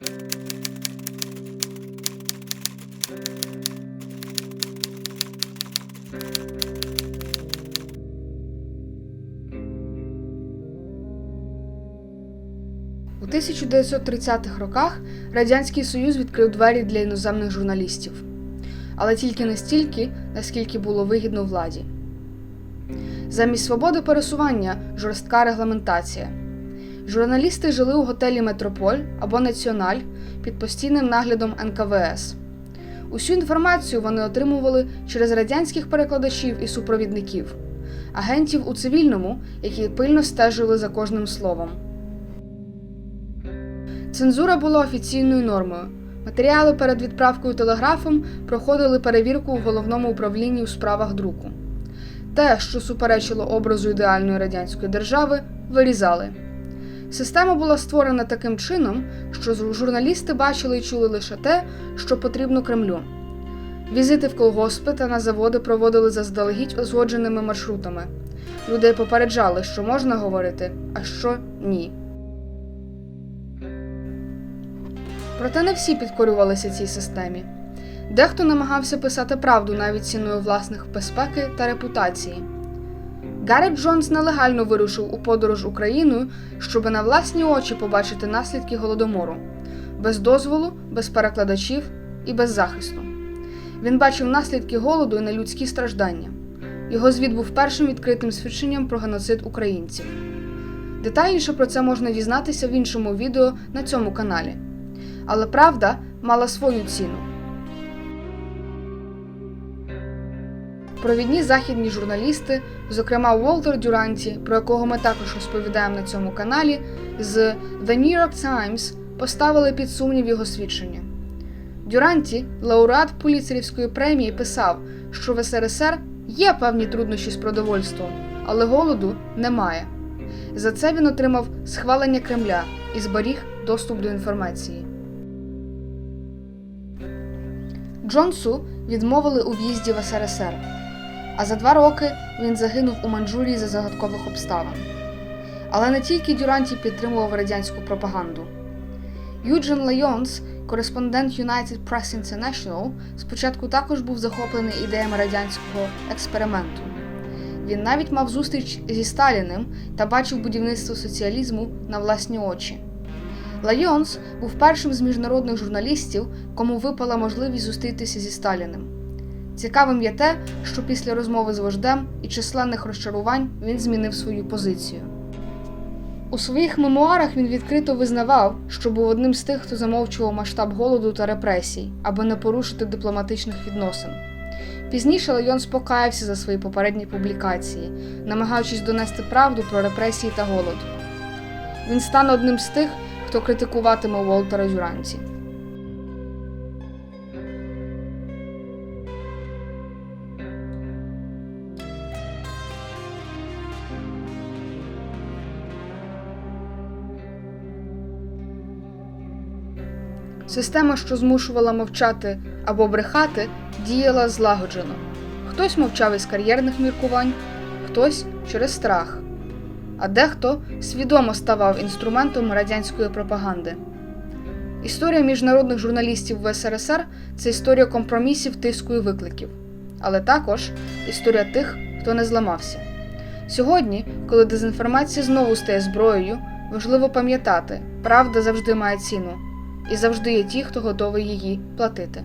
У 1930-х роках Радянський Союз відкрив двері для іноземних журналістів, але тільки настільки, наскільки було вигідно владі. Замість свободи пересування жорстка регламентація. Журналісти жили у готелі Метрополь або Національ під постійним наглядом НКВС. Усю інформацію вони отримували через радянських перекладачів і супровідників, агентів у цивільному, які пильно стежили за кожним словом. Цензура була офіційною нормою. Матеріали перед відправкою телеграфом проходили перевірку в головному управлінні у справах друку. Те, що суперечило образу ідеальної радянської держави, вирізали. Система була створена таким чином, що журналісти бачили і чули лише те, що потрібно Кремлю. Візити в колгоспи та на заводи проводили заздалегідь узгодженими маршрутами. Людей попереджали, що можна говорити, а що ні. Проте не всі підкорювалися цій системі. Дехто намагався писати правду навіть ціною власних безпеки та репутації. Гаррет Джонс нелегально вирушив у подорож Україною, щоби на власні очі побачити наслідки голодомору без дозволу, без перекладачів і без захисту. Він бачив наслідки голоду і нелюдські страждання. Його звіт був першим відкритим свідченням про геноцид українців. Детальніше про це можна дізнатися в іншому відео на цьому каналі. Але правда мала свою ціну. Провідні західні журналісти, зокрема Уолтер Дюранті, про якого ми також розповідаємо на цьому каналі, з The New York Times поставили під сумнів його свідчення. Дюранті, лауреат Пуліцерівської премії, писав, що в СРСР є певні труднощі з продовольством, але голоду немає. За це він отримав схвалення Кремля і зберіг доступ до інформації. Джонсу відмовили у в'їзді в СРСР, а за два роки він загинув у Манчжурії за загадкових обставин. Але не тільки Дюранті підтримував радянську пропаганду. Юджин Лайонс, кореспондент United Press International, спочатку також був захоплений ідеями радянського експерименту. Він навіть мав зустріч зі Сталіним та бачив будівництво соціалізму на власні очі. Лайонс був першим з міжнародних журналістів, кому випала можливість зустрітися зі Сталіним. Цікавим є те, що після розмови з вождем і численних розчарувань він змінив свою позицію. У своїх мемуарах він відкрито визнавав, що був одним з тих, хто замовчував масштаб голоду та репресій, аби не порушити дипломатичних відносин. Пізніше Лайонс покаявся за свої попередні публікації, намагаючись донести правду про репресії та голод. Він стане одним з тих, хто критикуватиме Уолтера Дюранті. Система, що змушувала мовчати або брехати, діяла злагоджено. Хтось мовчав із кар'єрних міркувань, хтось через страх, а дехто свідомо ставав інструментом радянської пропаганди. Історія міжнародних журналістів в СРСР це історія компромісів, тиску і викликів, але також історія тих, хто не зламався. Сьогодні, коли дезінформація знову стає зброєю, важливо пам'ятати, правда завжди має ціну, і завжди є ті, хто готовий її платити.